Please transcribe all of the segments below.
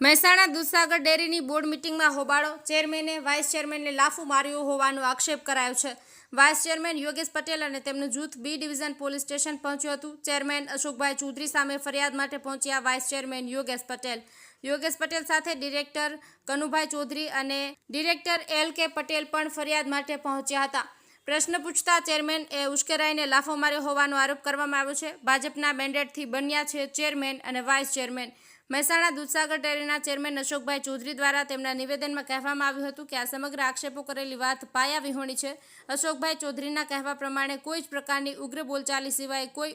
Mehsana Dudhsagar ડેરીની board મિટિંગમાં હોબાળો. ચેરમેને, vice ચેરમેનને લાફો માર્યો હોવાનો આક્ષેપ કરાયો છે. વાઇસ ચેરમેન યોગેશ પટેલ અને તેમનું જૂથ બી ડિવિઝન પોલીસ સ્ટેશન પહોંચ્યું હતું. ચેરમેન અશોકભાઈ ચૌધરી સામે ફરિયાદ માટે પહોંચ્યા વાઇસ ચેરમેન યોગેશ પટેલ. યોગેશ પટેલ સાથે ડિરેક્ટર કનુભાઈ ચૌધરી અને ડિરેક્ટર એલ કે પટેલ પણ ફરિયાદ માટે પહોંચ્યા હતા. પ્રશ્ન પૂછતા ચેરમેન એ ઉશ્કેરાઈને લાફો માર્યો હોવાનો આરોપ કરવામાં આવ્યો છે. ભાજપના મેન્ડેટથી બન્યા છે ચેરમેન અને વાઇસ ચેરમેન. મહેસાણા દૂધસાગર ડેરીના ચેરમેન અશોકભાઈ ચૌધરી દ્વારા તેમના નિવેદનમાં કહેવામાં આવ્યું હતું કે આ સમગ્ર આક્ષેપો કરેલી વાત પાયા વિહોણી છે. અશોકભાઈ ચૌધરીના કહેવા પ્રમાણે કોઈ જ પ્રકારની ઉગ્ર બોલચાલી સિવાય કોઈ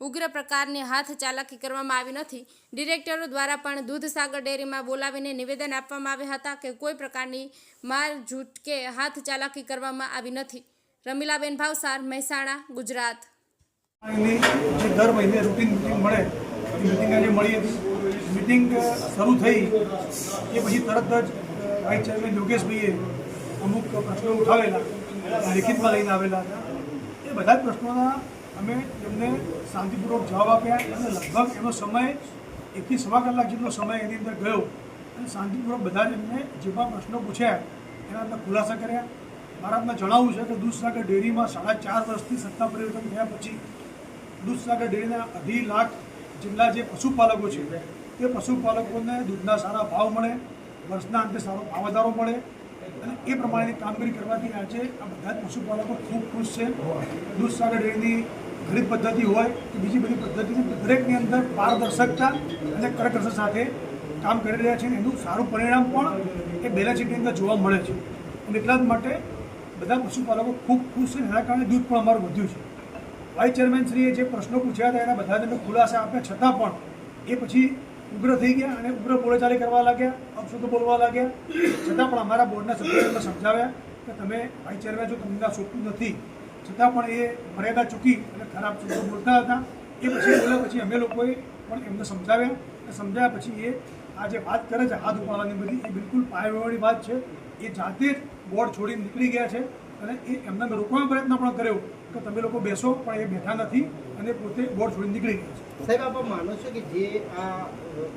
ઉગ્ર પ્રકારની હાથ ચાલાકી કરવામાં આવી નથી. ડિરેક્ટરો દ્વારા પણ દૂધસાગર ડેરીમાં બોલાવીને નિવેદન આપવામાં આવ્યા હતા કે કોઈ પ્રકારની માર જૂટ કે હાથ ચાલાકી કરવામાં આવી નથી. રમીલાબેન ભાવસાર, મહેસાણા, ગુજરાત. દર મહિને રૂટીન મળે મિટિંગ મળી હતી મિટિંગ શરૂ થઈ. એ પછી તરત જ વાઇસ ચેરમેન યોગેશભાઈએ અમુક પ્રશ્નો ઉઠાવેલા, લેખિતમાં લઈને આવેલા. હતા એ બધા જ પ્રશ્નોના અમે એમને શાંતિપૂર્વક જવાબ આપ્યા અને લગભગ એનો સમય એકથી સવા કલાક જેટલો સમય એની અંદર ગયો અને શાંતિપૂર્વક બધા જ એમને જે પણ પ્રશ્નો પૂછ્યા, એના અંદર ખુલાસા કર્યા. મારા આપને જણાવવું છે કે દૂધસાગર ડેરીમાં સાડા ચાર વર્ષથી સત્તા પરિવર્તન થયા પછી દૂધસાગર ડેરીના અઢી લાખ જેટલા જે પશુપાલકો છે તે પશુપાલકોને દૂધના સારા ભાવ મળે, વર્ષના અંતે સારો ભાવ વધારો મળે અને એ પ્રમાણેની કામગીરી કરવાથી આજે આ બધા જ પશુપાલકો ખૂબ ખુશ છે. દૂધસાગર ડેરીની ખરીદ પદ્ધતિ હોય કે બીજી બધી પદ્ધતિ દરેકની અંદર પારદર્શકતા અને કરકસર સાથે કામ કરી રહ્યા છે અને એનું સારું પરિણામ પણ એ બેલેન્સ શીટની અંદર જોવા મળે છે. અને એટલા જ માટે બધા પશુપાલકો ખૂબ ખુશ છે એના કારણે દૂધ પણ અમારું વધ્યું છે. વાઇસ ચેરમેનશ્રીએ જે પ્રશ્નો પૂછ્યા હતા એના બધા જ અમે ખુલાસા આપ્યા. છતાં પણ એ પછી ઉગ્ર થઈ ગયા અને ઉગ્ર બોલેચાલી કરવા લાગ્યા અપશુદ્ધ બોલવા લાગ્યા. છતાં પણ અમારા બોર્ડના સભ્યોને સમજાવ્યા કે તમે વાઇસ ચેરમેન જો તમને આ સોંપ્યું નથી. છતાં પણ એ મર્યાદા ચૂકી અને ખરાબ શબ્દો બોલતા હતા. એ પછી બોલ્યા પછી અમે લોકોએ પણ એમને સમજાવ્યા અને સમજાવ્યા પછી એ આ જે વાત કરે છે, હાથ ઉપાડવાની બધી, એ બિલકુલ પાયાવાળી વાત છે. એ જાતે જ બોર્ડ છોડીને નીકળી ગયા છે. અને એ એમને રોકવાનો પ્રયત્ન પણ કર્યો કે તમે લોકો બેસો પણ એ બેઠા નથી અને પોતે બોર્ડ છોડીને નીકળી ગયા છે. સાહેબ આપ માનો છો કે જે આ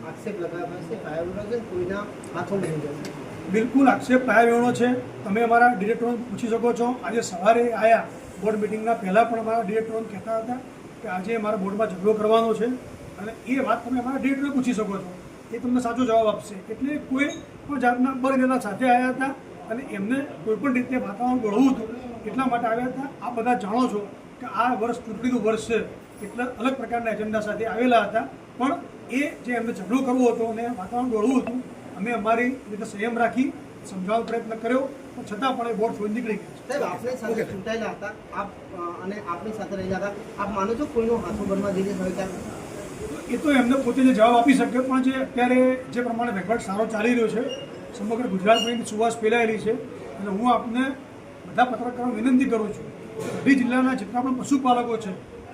આક્ષેપ લગાવ્યો છે પાયાનો છે કોઈના હાથો નહીં જશે બિલકુલ આક્ષેપ પાયાવેણો છે. તમે અમારા ડિરેક્ટરોને પૂછી શકો છો. આજે સવારે આવ્યા બોર્ડ મિટિંગના પહેલાં પણ અમારા ડિરેક્ટરોને કહેતા હતા કે આજે અમારા બોર્ડમાં ઝઘડો કરવાનો છે. અને એ વાત તમે અમારા ડિરેક્ટરને પૂછી શકો છો. એ તમને સાચો જવાબ આપશે. એટલે કોઈ પણ જાતના બળ સાથે આવ્યા હતા. અને એમને કોઈ પણ રીતે વાતાવરણ ગળવું હતું એટલા માટે આવ્યા હતા. આ બધા જાણો છો કે આ વર્ષ ચૂંટણીનું વર્ષ છે એટલે અલગ પ્રકારના એજન્ડા સાથે આવેલા હતા. પણ એ જે એમને ઝઘડો કરવો હતો અને વાતાવરણ ગળવું હતું અમે અમારી રીતે સંયમ રાખી સમજાવવાનો પ્રયત્ન કર્યો. પણ છતાં પણ એ બોર્ડ છોડી નીકળી ગયા સાહેબ આપણે સાથે ચૂંટાયેલા હતા. આપ અને આપણી સાથે રહેલા હતા. આપ માનો છો કોઈનો હાથો બનવા જઈને હવે એ તો એમને પોતે જે જવાબ આપી શકે પણ જે અત્યારે જે પ્રમાણે વહીવટ સારો ચાલી રહ્યો છે સમગ્ર ગુજરાત ગુજરાતમાં સુવાસ ફેલાયેલી છે. અને હું આપને બધા પત્રકારો વિનંતી કરું છું અઢી જિલ્લાના જેટલા પણ પશુપાલકો છે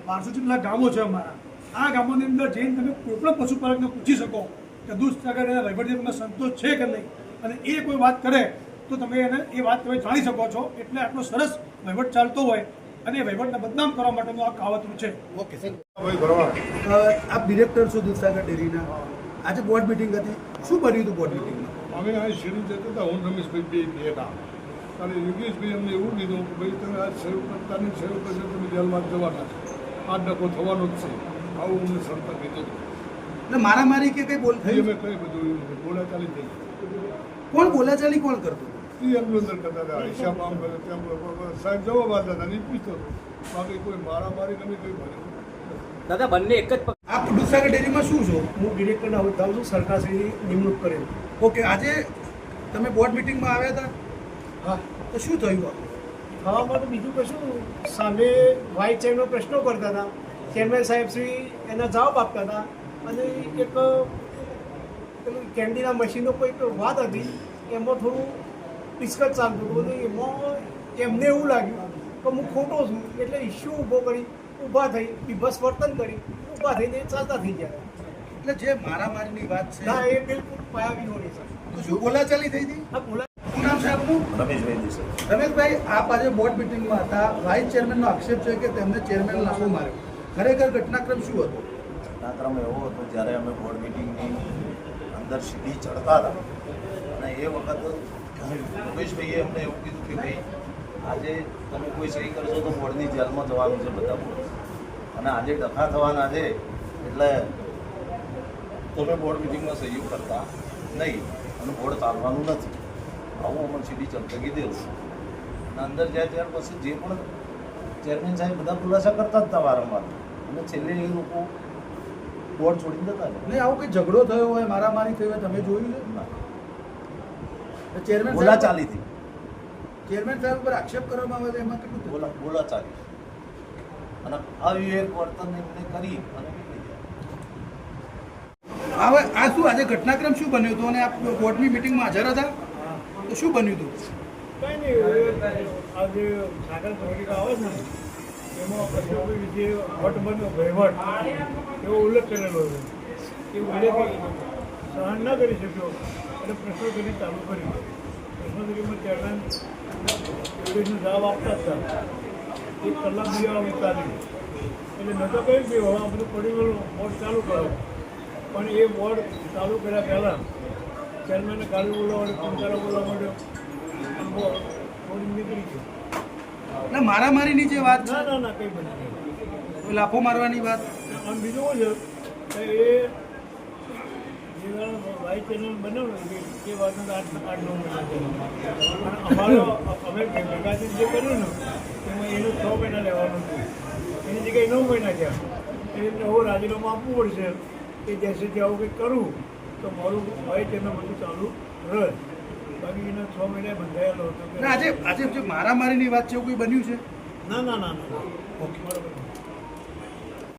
બારસો જેટલા ગામો છે અમારા આ ગામોની અંદર જઈને તમે કોઈપણ પશુપાલકને પૂછી શકો કે દૂધ સાગર એના વહીવટથી સંતોષ છે કે નહીં. અને એ કોઈ વાત કરે તો તમે એને એ વાત તમે જાણી શકો છો એટલે આટલો સરસ વહીવટ ચાલતો હોય અને એ વહીવટને બદનામ કરવા માટેનું આ કાવતરું છે. ઓકે આપ ડિરેક્ટર છો દૂધસાગર ડેરીના. આજે બોર્ડ મિટિંગ હતી. શું બન્યું હતું બોર્ડ મિટિંગમાં અમે આ શરૂ જતા હતા હું રમેશભાઈ બે બે હતા અને યોગેશભાઈ અમને એવું કીધું કે ભાઈ તમે આ સેવ કરતાની સેવ કરશો તમે જેલમાં જવાના છો. આ ડકો થવાનો જ છે. આવું અમને સરતા કીધું. એટલે મારામારી કે કંઈ બોલ થઈ? અમે કઈ બધું બોલાચાલી બોલા ચાલી થઈ. કોણ બોલાચાલી કોણ કરતું? એ અંદર કરતા હતા. હિસાબ આમ કરે તેમ સાહેબ જવાબ આપતા હતા નહીં પૂછતો બાકી કોઈ મારામારી તમે કંઈ બન્યું દાદા બંને એક જ આપ ડુસાગર ડેરીમાં શું છો? હું ડિરેક્ટરના હોદ્દા છું સરકારશ્રીની નિમણૂક કરેલ. ઓકે આજે તમે બોર્ડ મિટિંગમાં આવ્યા હતા? હા. તો શું થયું? ખાવામાં તો બીજું કશું સામે વાઇસ ચેરમેન પ્રશ્નો કરતા હતા. ચેરમેન સાહેબ શ્રી એના જવાબ આપતા હતા. અને એક પેલું કેન્ડીના મશીનનો કોઈક વાત હતી. એમાં થોડું ડિસ્કસ ચાલતું હતું. અને એમાં એમને એવું લાગ્યું કે હું ખોટો છું. એટલે ઇસ્યુ ઊભો કરી ઊભા થઈ બીભસ વર્તન કરી. ઊભા જાય ચાલતા થઈ જાય એટલે જે મારામારીની વાત છે ના એ બિલકુલ પાયા વિહોણી છે. શું બોલાચાલી થઈ હતી? બોલા રમેશભાઈ આપ આજે બોર્ડ મિટિંગમાં હતા. વાઇસ ચેરમેનનો આક્ષેપ છે કે તેમને ચેરમેન લાફો માર્યો. ખરેખર ઘટનાક્રમ શું હતો? ઘટનાક્રમ એવો હતો જ્યારે અમે બોર્ડ મિટિંગની અંદર અંદર ચડતા હતા. અને એ વખત યોગેશભાઈએ અમને એવું કીધું કે ભાઈ આજે તમે કોઈ સહી કરશો તો બોર્ડની જેલમાં જવાનું છે બધા બોર્ડ અને આજે ડખા થવાના છે એટલે તમે બોર્ડ મિટિંગમાં સહયોગ કરતા નહીં અને બોર્ડ ચાલવાનું નથી. આવું અમને સીધી ચડતા કીધેલું અને અંદર જાય ત્યાર પછી જે પણ ચેરમેન સાહેબ બધા ખુલાસા કરતા જ હતા વારંવાર. અને છેલ્લે એ લોકો બોર્ડ છોડી દેતા નહીં આવો કંઈ ઝઘડો થયો હોય મારામારી થઈ હોય તમે જોયું છે? ચેરમેન બોલા ચાલી હતી ચેરમેન સાહેબ ઉપર આક્ષેપ કરવામાં આવે તો એમાં કેટલું બોલા બોલા ચાલી અને અવિવેક વર્તન એમને કરી અને હવે આ શું આજે ઘટનાક્રમ શું બન્યો હતો? અને આપ બોર્ડની મિટિંગમાં હાજર હતા? તો શું બન્યું હતું? કંઈ નહીં આજે સાગર પત્રિકા આવે છે ને. એમાં કશ્યપભાઈ જે વટ બન્યો વહીવટ એવો ઉલ્લેખ કરેલો છે એ ઉલ્લેખ સહન ન કરી શક્યો એટલે પ્રશ્નોત્તરી ચાલુ કરી. પ્રશ્નોત્તરીમાં ચેરમેન જવાબ આપતા હતા. એક કલાક બી વિતાવી એટલે નતો કહ્યું કે હવે આપણે પડી ગયેલું બોર્ડ ચાલુ કરો પણ એ બોર્ડ ચાલુ કર્યા પહેલાં ચેરમેને ગાડી બોલાવવા પંચારો બોલાવવા માટે બોર્ડ નીકળી ગયું એટલે મારામારીની જે વાત ના ના ના કંઈ બની લાફો મારવાની વાત? આમ બીજું શું છે? કે એ ચેનલ બનાવ્યું એ વાતનું આઠ આઠ નવ મહિના પણ અમારો અમે ભેગા જે કર્યું ને એમાં એનું છ મહિના લેવાનું હતું. એની જગ્યાએ નવ મહિના થયા. એ રીતે હું રાજીનામું આપવું પડશે કે જેસેથી આવું કંઈક કરું તો મારું હોય તેનો બધું ચાલુ રહે. બાકી એના છ મહિના બંધાયેલો હતો આજે આજે જે મારામારીની વાત છે એવું કોઈ બન્યું છે? ના ના ના ના. ઓકે. બરાબર.